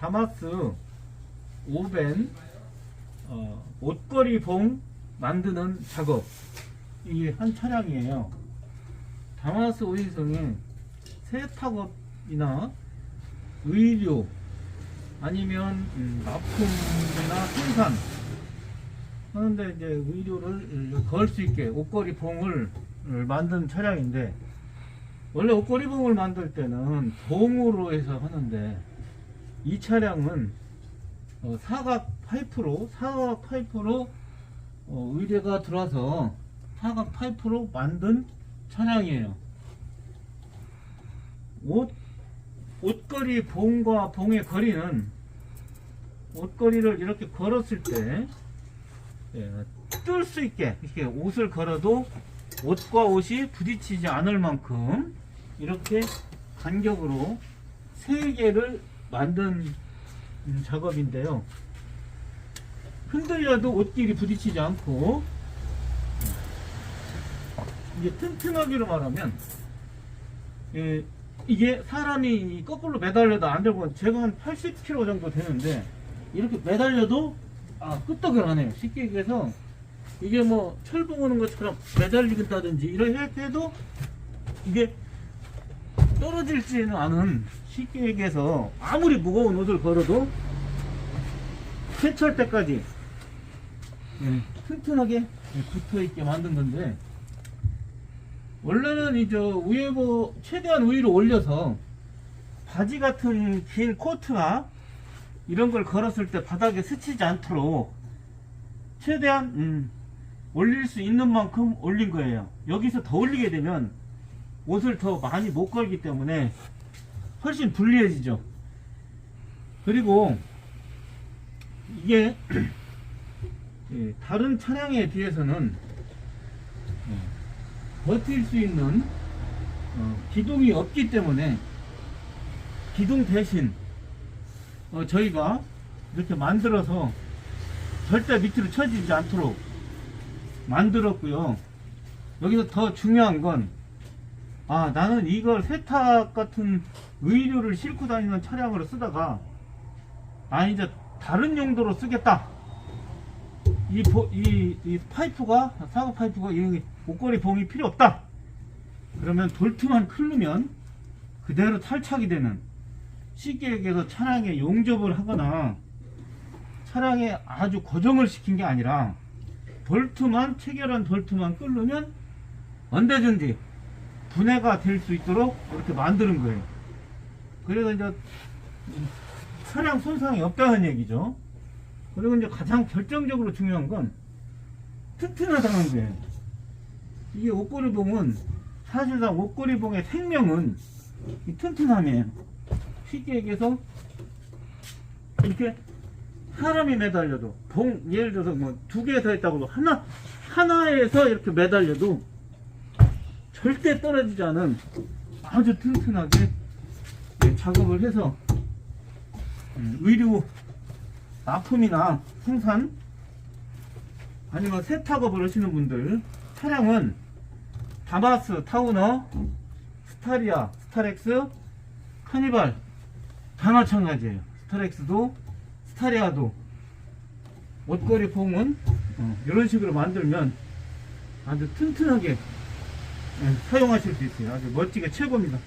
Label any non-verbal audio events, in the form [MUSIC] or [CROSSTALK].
다마스 오벤 어, 옷걸이 봉 만드는 작업 이게 한 차량이에요. 다마스 오일성에 세탁업이나 의료 아니면 음, 납품이나 생산 하는데 이제 의료를 걸 수 있게 옷걸이 봉을 만든 차량인데 원래 옷걸이 봉을 만들 때는 봉으로 해서 하는데 이 차량은 어, 사각 파이프로 사각 파이프로 어, 의뢰가 들어와서 사각 파이프로 만든 차량이에요. 옷 옷걸이 봉과 봉의 거리는 옷걸이를 이렇게 걸었을 때 뜰 수 있게 이렇게 옷을 걸어도 옷과 옷이 부딪히지 않을 만큼 이렇게 간격으로 세 개를 만든 음, 작업인데요. 흔들려도 옷끼리 부딪히지 않고 이게 튼튼하기로 말하면 예, 이게 사람이 거꾸로 매달려도 안 되고 제가 한 80kg 정도 되는데 이렇게 매달려도 아 끄떡을 안 해요. 쉽게 얘기해서 이게 뭐 철봉 오는 것처럼 매달리겠다든지 이렇게 해도 이게 떨어질지는 않은 쉽게 얘기해서 아무리 무거운 옷을 걸어도 세철 때까지 예, 튼튼하게 붙어 있게 만든 건데 원래는 이제 위에 뭐 최대한 위로 올려서 바지 같은 긴 코트나 이런 걸 걸었을 때 바닥에 스치지 않도록 최대한 음, 올릴 수 있는 만큼 올린 거예요. 여기서 더 올리게 되면 옷을 더 많이 못 걸기 때문에 훨씬 불리해지죠. 그리고 이게 [CLEARS THROAT] 예, 다른 차량에 비해서는 예, 버틸 수 있는 어, 기둥이 없기 때문에 기둥 대신 어, 저희가 이렇게 만들어서 절대 밑으로 쳐지지 않도록 만들었고요. 여기서 더 중요한 건, 아, 나는 이걸 세탁 같은 의류를 싣고 다니는 차량으로 쓰다가, 아, 이제 다른 용도로 쓰겠다. 이, 보- 이, 이 파이프가, 사고 파이프가 이 목걸이 봉이 필요 없다. 그러면 볼트만 클르면 그대로 탈착이 되는 쉽게 얘기해서 차량에 용접을 하거나 차량에 아주 고정을 시킨 게 아니라 볼트만 체결한 볼트만 끌르면 언제든지 분해가 될 수 있도록 이렇게 만드는 거예요. 그래서 이제 차량 손상이 없다는 얘기죠. 그리고 이제 가장 결정적으로 중요한 건 튼튼하다는 거예요. 이게 옷걸이봉은 사실상 옷걸이봉의 생명은 이 튼튼함이에요. 쉽게 얘기해서 이렇게 사람이 매달려도 봉 예를 들어서 뭐 두 개 더 있다고 하나 하나에서 이렇게 매달려도 절대 떨어지지 않은 아주 튼튼하게 예, 작업을 해서 음, 의류 납품이나 생산 아니면 세탁업을 하시는 분들 차량은 다마스, 타우너, 스타리아, 스타렉스, 카니발 다 마찬가지예요. 스타렉스도 스타리아도 옷걸이 폼은 어, 이런 식으로 만들면 아주 튼튼하게 예, 사용하실 수 있어요. 아주 멋지게 최고입니다.